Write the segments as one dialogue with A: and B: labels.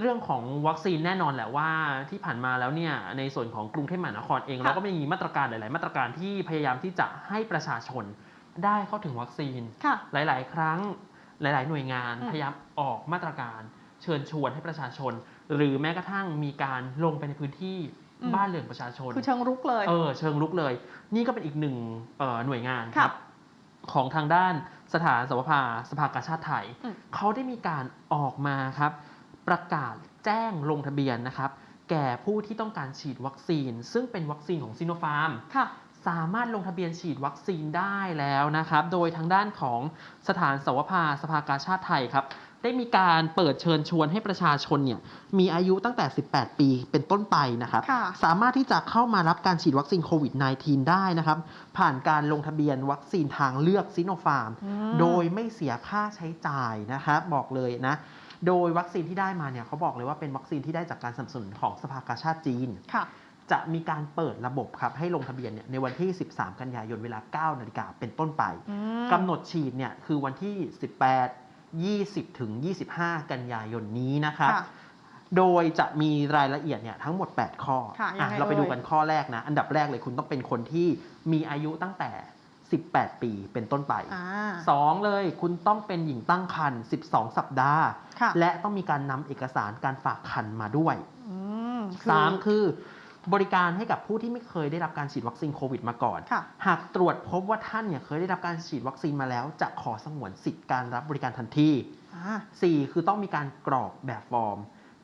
A: เรื่องของวัคซีนแน่นอนแหละว่าที่ผ่านมาแล้วเนี่ยในส่วนของกรุงเทพมหานครเอง
B: ค่ะ
A: เราก็มีมาตรการหลาย ๆ มาตรการที่พยายามที่จะให้ประชาชนได้เข้าถึงวัคซีน
B: ค่ะ
A: หลาย ๆ ครั้งหลาย ๆ หน่วยงาน
B: อืม
A: พยายามออกมาตรการ เชิญชวนให้ประชาชน หรือแม้กระทั่งมีการลงไปในพื้นที่บ้านเรือนประชาชน
B: คือเชิงรุกเลย
A: เออเชิงลุกเลย นี่ก็เป็นอีกหนึ่งเอ่อหน่วยงาน
B: ค่ะ
A: ครับของทางด้านสถานสภาสภากาชาติไทย
B: อืม
A: เขาได้มีการออกมาครับ ประกาศแจ้งลงทะเบียนนะครับ แก่ผู้ที่ต้องการฉีดวัคซีน ซึ่งเป็นวัคซีนของซิโนฟาร์ม
B: ค่ะ
A: สามารถลงทะเบียนฉีดวัคซีนได้แล้วนะครับ โดยทางด้านของสถานสวภาสภากาชาติไทยครับ ได้มีการเปิดเชิญชวนให้ประชาชนเนี่ยมีอายุตั้งแต่ 18 ปีเป็นต้นไปนะครับ
B: ค่ะ
A: สามารถที่จะเข้ามารับการฉีดวัคซีนโควิด -19 ได้นะครับ ผ่านการลงทะเบียนวัคซีนทางเลือกซิโนฟาร์ม
B: อืม
A: โดยไม่เสียค่าใช้จ่ายนะครับบอกเลยนะ โดยวัคซีนที่ได้มาเนี่ยเขาบอกเลยว่าเป็นวัคซีนที่ได้จากการสนับสนุนของสภากาชาติจีน
B: ค่ะ
A: จะมีการเปิดระบบครับให้ลงทะเบียนเนี่ยในวันที่ 13 กันยายนเวลา 9 นาฬิกาเป็นต้นไป
B: อืม
A: กำหนดฉีดเนี่ยคือวันที่ 18 20 ถึง 25 กันยายนนี้นะครับ
B: ค่ะ
A: โดยจะมีรายละเอียดเนี่ยทั้งหมด 8 ข้อ
B: ค่ะยังไง
A: อะเราไปดู
B: เอ่ย
A: กันข้อแรกนะ อันดับแรกเลยคุณต้องเป็นคนที่มีอายุตั้งแต่ 18 ปีเป็นต้นไป
B: อ่า
A: สองเลยคุณต้องเป็นหญิงตั้งครรภ์12 สัปดาห์
B: ค่ะ
A: และต้องมีการนำเอกสารการฝากครรภ์มาด้วย
B: อืม
A: สามคือบริการให้กับผู้ที่ไม่เคยได้รับการฉีดวัคซีนโควิดมาก่อน
B: ค่ะ
A: หากตรวจพบว่าท่านเนี่ยเคยได้รับการฉีดวัคซีนมาแล้ว จะขอสงวนสิทธิ์การรับบริการทันที
B: อ่า
A: 4 คือต้องมีการกรอกแบบฟอร์ม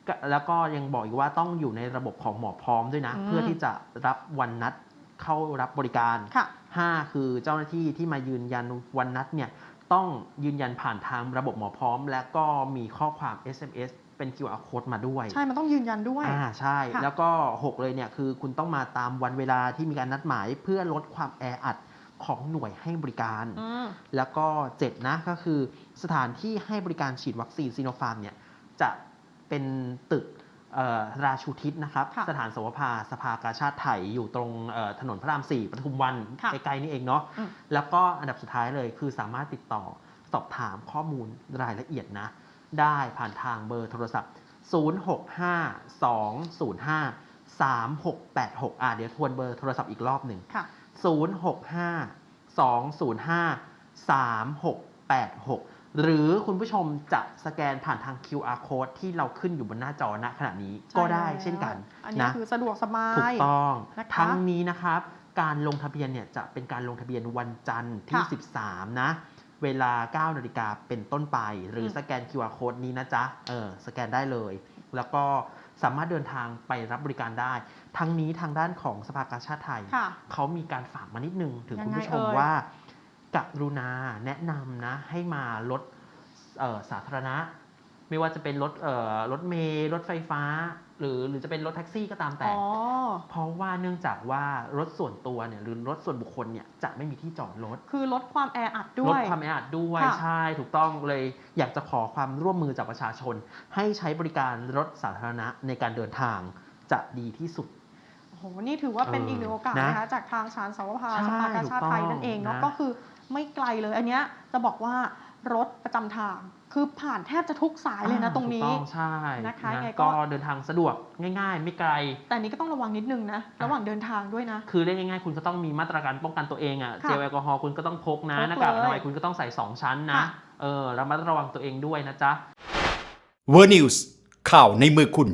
A: ก็แล้วก็ยังบอกอีกว่าต้องอยู่ในระบบของหมอพร้อมด้วยนะ
B: อืม
A: เพื่อที่จะรับวันนัดเข้ารับบริการ
B: ค่ะ
A: 5 คือเจ้าหน้าที่ที่มายืนยันวันนัดเนี่ยต้องยืนยันผ่านทางระบบหมอพร้อม และก็มีข้อความ SMS เป็น QR code มาด้วย
B: ใช่ มันต้องยืนยันด้วย
A: อ่า ใช่
B: ค่ะ
A: แล้วก็ 6 เลยเนี่ย คือคุณต้องมาตามวันเวลาที่มีการนัดหมาย เพื่อลดความแออัดของหน่วยให้บริการ
B: อืม
A: แล้วก็ 7 นะก็คือสถานที่ให้บริการฉีดวัคซีนซีโนฟาร์มเนี่ย จะเป็นตึกเอ่อ ราชูทิศนะครับ
B: ค่ะ
A: สถานสวภาสภากาชาติไทยอยู่ตรงเอ่อถนนพระราม4ปทุมวัน
B: ค่ะ
A: ใกล้ๆนี่เองเนาะ
B: อืม
A: แล้วก็อันดับสุดท้ายเลยคือสามารถติดต่อสอบถามข้อมูลรายละเอียดนะ ได้ผ่านทางเบอร์โทรศัพท์ 065205 3686 อะเดี๋ยวทวนเบอร์โทรศัพท์อีกรอบหนึ่ง
B: ค่ะ
A: 0652053686 หรือคุณผู้ชมจะสแกนผ่านทาง QR code ที่เราขึ้นอยู่บนหน้าจอณขณะนี้ก็ได้เช่นกัน
B: อันนี้
A: นะ
B: คือสะดวกสบา
A: ถู
B: ย
A: กต้อง
B: นะคะ
A: ทั้งนี้นะครับ การลงทะเบียนเนี่ยจะเป็นการลงทะเบียนวันจันทร์ที่
B: ค่ะ
A: 13 นะ เวลา 9 นาฬิกาเป็นต้นไป หรืออ
B: ม
A: สแกน QR code นี้นะจ๊ะเออสแกนได้เลย แล้วก็สามารถเดินทางไปรับบริการได้ ทั้งนี้ทางด้านของสภากาชาติไทย
B: ค่ะ
A: เขามีการฝากมานิดนึงถึง
B: ยัง
A: คุณ
B: ไง
A: ผู้ชม
B: เอ่ย
A: ว่า กรุณาแนะนำนะให้มาลดเอ่อสาธารณะ ไม่ว่าจะเป็นรถเอ่อรถเมล์รถไฟฟ้า หรือหรือจะเป็นรถแท็กซี่ก็ตามแต่
B: อ๋อ
A: เพราะว่าเนื่องจากว่ารถส่วนตัวเนี่ยหรือรถส่วนบุคคลเนี่ยจะไม่มีที่จอดรถ
B: คือลดความแออัดด้
A: ล
B: ว
A: ด
B: ย
A: ความแออัดด้วย
B: ค่ะ
A: ใช่ถูกต้องเลยอยากจะขอความร่วมมือจากประชาชน ให้ใช้บริการรถสาธารณะในการเดินทางจะดีที่สุด
B: โอ้โหนี่ถือว่าเป็น
A: เอออี
B: อีกหนึ่งโอกาส
A: นะ
B: นะคะ จากทางสารสวภา
A: ใช่
B: สภากาชาติไทย
A: ถูกต้อง
B: นั่นเองเนาะ
A: นะ
B: ก็คือไม่ไกลเลยอันเนี้ยจะบอกว่ารถประจำทางคือผ่านแทบจะทุกสายเลยนะ
A: อ่า
B: ตรงนี้
A: ถูกต้องใช่
B: นะคะ
A: นะ
B: ยังไงก็
A: ก็เดินทางสะดวกง่าย ๆ ไม่ไกล
B: แต่อันนี้ก็ต้องระวังนิดนึงนะระหว่างเดินทางด้วยนะ
A: คือเรียกง่ายๆ คุณก็ต้องมีมาตรการป้องกันตัวเองอะ่ะ
B: ค่ะ
A: เจลแอลกอฮอล์คุณก็ต้องพกนะ
B: พก
A: หน้ากากอนามัย
B: เลย
A: คุณก็ต้องใส่สองชั้นนะ
B: ค่ะ
A: เออระมัดระวังตัวเองด้วยนะจ๊ะ
C: เวอร์นิวส์ข่าวในมือคุณ